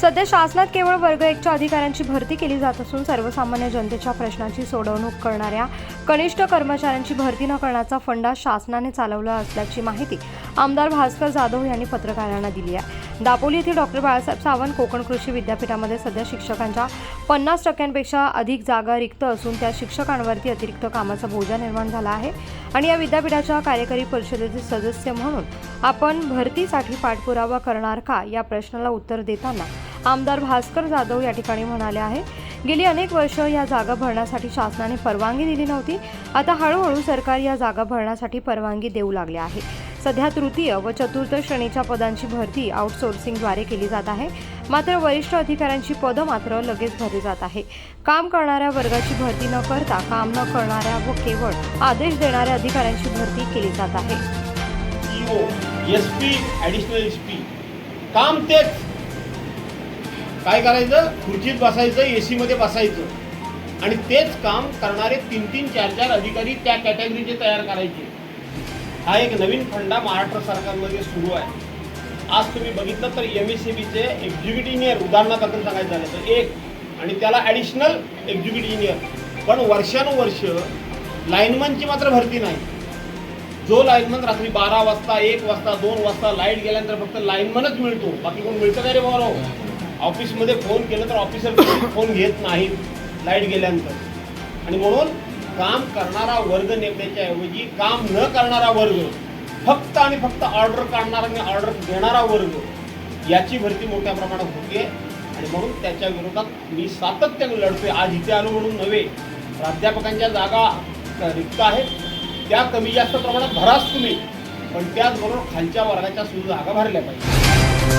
सध्या शासनात केवळ वर्ग एकच्या अधिकाऱ्यांची भरती केली जात असून सर्वसामान्य जनतेच्या प्रश्नांची सोडवणूक करणाऱ्या कनिष्ठ कर्मचाऱ्यांची भरती न करण्याचा फंडा शासनाने चालवला असल्याची माहिती आमदार भास्कर जाधव यांनी पत्रकारांना दिली आहे. दापोली येथील डॉक्टर बाळासाहेब सावंत कोकण कृषी विद्यापीठामध्ये सध्या शिक्षकांच्या पन्नास टक्क्यांपेक्षा अधिक जागा रिक्त असून त्या शिक्षकांवरती अतिरिक्त कामाचा बोजा निर्माण झाला आहे आणि या विद्यापीठाच्या कार्यकारी परिषदेचे सदस्य म्हणून आपण भरतीसाठी पाठपुरावा करणार का या प्रश्नाला उत्तर देताना आमदार भास्कर जाधव या ठिकाणी म्हणाले आहे गेली अनेक वर्ष या जागा भरण्यासाठी शासनाने परवानगी दिली नव्हती. आता हळूहळू सरकार या जागा भरण्यासाठी परवानगी देऊ लागले आहे. सध्या तृतीय व चतुर्थ श्रेणीच्या पदांची भरती आउटसोर्सिंगद्वारे केली जात आहे. मात्र वरिष्ठ अधिकाऱ्यांची पदं मात्र लगेच भरली जात आहे. काम करणाऱ्या वर्गाची भरती न करता काम न करणाऱ्या व केवळ आदेश देणाऱ्या अधिकाऱ्यांची भरती केली जात आहे. काम तेच काय करायचं? खुर्चीत बसायचं ए सीमध्ये बसायचं. आणि तेच काम करणारे तीन तीन चार चार अधिकारी त्या कॅटेगरीचे तयार करायचे. हा एक नवीन फंडा महाराष्ट्र सरकारमध्ये सुरू आहे. आज तुम्ही बघितलं तर एम एस सी बीचे एक्झिक्युटिव्ह इंजिनियर उदाहरणाबद्दल सांगायचं झालं तर एक आणि त्याला ॲडिशनल एक्झिक्युटिव्ह इंजिनियर पण वर्षानुवर्ष लाईनमनची मात्र भरती नाही. जो लाईनमन रात्री बारा वाजता एक वाजता दोन वाजता लाइट गेल्यानंतर फक्त लाईनमनच मिळतो. बाकी कोण मिळतं का रे बाबा ऑफिसमध्ये फोन केलं तर ऑफिसर फोन घेत नाहीत लाइट गेल्यानंतर. आणि म्हणून काम करणारा वर्ग नेमण्याच्या ऐवजी काम न करणारा वर्ग फक्त आणि फक्त ऑर्डर काढणारा आणि ऑर्डर देणारा वर्ग याची भरती मोठ्या प्रमाणात होते आणि म्हणून त्याच्या विरोधात मी सातत्याने लढतोय. आज इथे आलो म्हणून नव्हे प्राध्यापकांच्या जागा रिक्त आहेत. त्या कमी जास्त प्रमाणात भराच तुम्ही पण त्याचबरोबर खालच्या वर्गाच्या सुद्धा जागा भरल्या पाहिजे